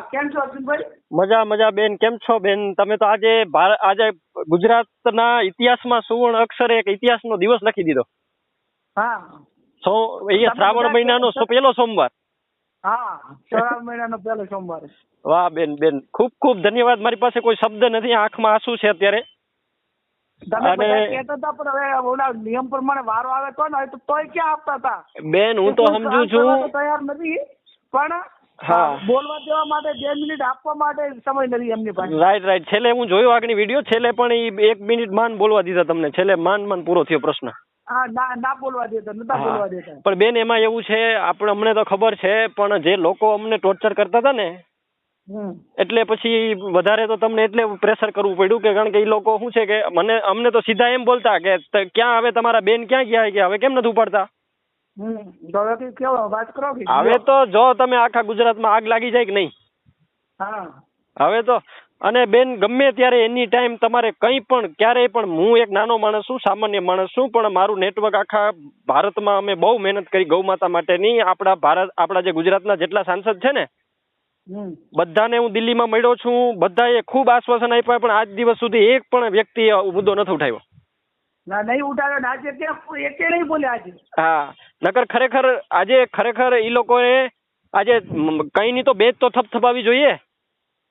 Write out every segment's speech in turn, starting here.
કેમ છો અર્જુનભાઈ? મજા મજા બેન. કેમ છો બેન? તમે તો આજે આજે ગુજરાતના ઇતિહાસમાં સુવર્ણ અક્ષરે એક ઇતિહાસનો દિવસ લખી દીધો. હા. સો એ શ્રાવણ મહિનાનો પહેલો સોમવાર. હા શ્રાવણ મહિનાનો પહેલો સોમવાર. વાહ બેન બેન. ખૂબ ખૂબ ધન્યવાદ. મારી પાસે કોઈ શબ્દ નથી. આંખમાં આંસુ છે અત્યારે. નિયમ પ્રમાણે વારો આવે તો ને તો તોય ક્યાં આપતા હતા? બેન હું તો સમજુ છું. તૈયાર નથી. પણ બોલવા દેવા માટે બે મિનિટ આપવા માટે સમય નથી એમની પાસે. Right right. છેલ્લે હું જોયો આગળની વીડિયો છેલ્લે પણ એક મિનિટ માન બોલવા દીધા તમને. છેલ્લે માન માન પૂરો થયો પ્રશ્ન. હા ના ના બોલવા દેતા નતા બોલવા દેતા. પણ બેન એમાં એવું છે આપણે અમને તો ખબર છે પણ જે લોકો અમને ટોર્ચર કરતા હતા ને એટલે પછી વધારે તો તમને એટલે પ્રેશર કરવું પડ્યું કે કારણ કે એ લોકો શું છે કે મને અમને તો સીધા એમ બોલતા કે ક્યાં હવે તમારા બેન ક્યાં ગયા કે હવે કેમ નથી ઉપાડતા? હવે તો જો તમે આખા ગુજરાતમાં આગ લાગી જાય કે નહીં? હવે તો અને બેન ગમે ત્યારે એની ટાઈમ તમારે કંઈ પણ ક્યારેય પણ હું એક નાનો માણસ છું સામાન્ય માણસ છું પણ મારું નેટવર્ક આખા ભારતમાં અમે બહુ મહેનત કરી ગૌ માતા માટેની. આપણા ભારત આપણા જે ગુજરાતના જેટલા સાંસદ છે ને બધાને હું દિલ્હીમાં મળ્યો છું. બધાએ ખૂબ આશ્વાસન આપ્યા પણ આજ દિવસ સુધી એક પણ વ્યક્તિએ મુદ્દો નથી ઉઠાવ્યો. ના નહીં ઉઠાવ્યો આજે ત્યાં એકે નહીં બોલ્યા આજે. હા. નકર ખરેખર આજે ખરેખર એ લોકોએ આજે કઈ ની તો બેજ તો થપથપાવી જોઈએ.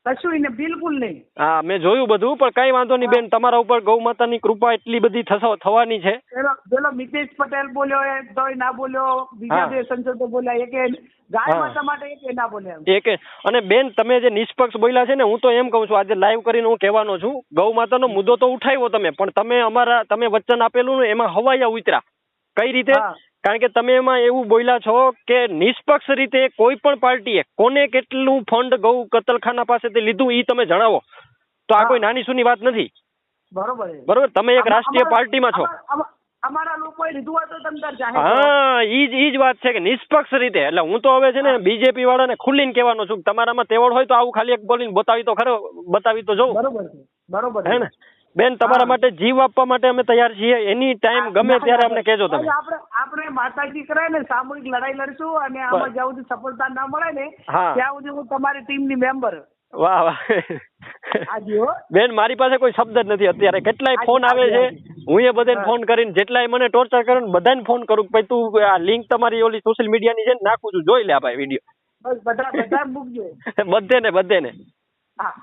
કશું બિલકુલ નહીં. હા મેં જોયું બધું પણ કઈ વાંધો નહીં બેન તમારા ઉપર ગૌ માતાની કૃપા એટલી બધી થવાની છે. પેલો મિતેશ પટેલ બોલ્યો એ તોય ના બોલ્યો. બીજા જે સંસદો બોલ્યા એકે ગાય માતા માટે એકે ના બોલ્યા એક અને બેન તમે જે નિષ્પક્ષ બોલ્યા છે ને હું તો એમ કહું છું આજે લાઈવ કરીને હું કહેવાનો છું ગૌ માતાનો મુદ્દો તો ઉઠાવ્યો તમે પણ તમે અમારા તમે વચન આપેલું ને એમાં હવાયા ઉતરા કઈ રીતે. કારણ કે તમે એમાં એવું બોલ્યા છો કે નિષ્પક્ષ રીતે કોઈ પણ પાર્ટીએ કોને કેટલું ફંડ ગૌ કતલખાના પાસેથી લીધું એ તમે જણાવો. તો આ કોઈ નાની સુની વાત નથી. બરોબર બરોબર? તમે એક રાષ્ટ્રીય પાર્ટીમાં છો. અમારા- અમારા- અમારા લોકોએ લીધું હોય તો તમે જાહેર હા ઈ જ ઈ જ વાત છે કે નિષ્પક્ષ રીતે. એટલે હું તો હવે છે ને બીજેપી વાળાને ખુલ્લીને કહેવાનો છું તમારામાં તેવડ હોય તો આવું ખાલી એક બોલીને બતાવી તો ખરો બતાવી તો જોઉં. બરોબર બરોબર હે ને? બેન તમારા માટે જીવ આપવા માટે અમે તૈયાર છીએ. એની ટાઈમ ગમે ત્યારે અમને કહેજો તમે. આપણે આપણે માતાજી કરાય ને સામૂહિક લડાઈ લડશું અને આમાં જ્યાં સુધી સફળતા ના મળે ને ત્યાં સુધી હું તમારી ટીમની મેમ્બર. વાહ વાહ. બેન મારી પાસે કોઈ શબ્દ જ નથી અત્યારે. કેટલાય ફોન આવે છે. હું એ બધાને ફોન કરીને જેટલાય મને ટોર્ચર કરે બધાને ફોન કરું ભાઈ તું આ લિંક તમારી ઓલી સોશિયલ મીડિયાની છે ને નાખું છું. જોઈ લે ભાઈ વીડિયો બસ બધા બધા મૂકજો. બધે ને બધે ને હા.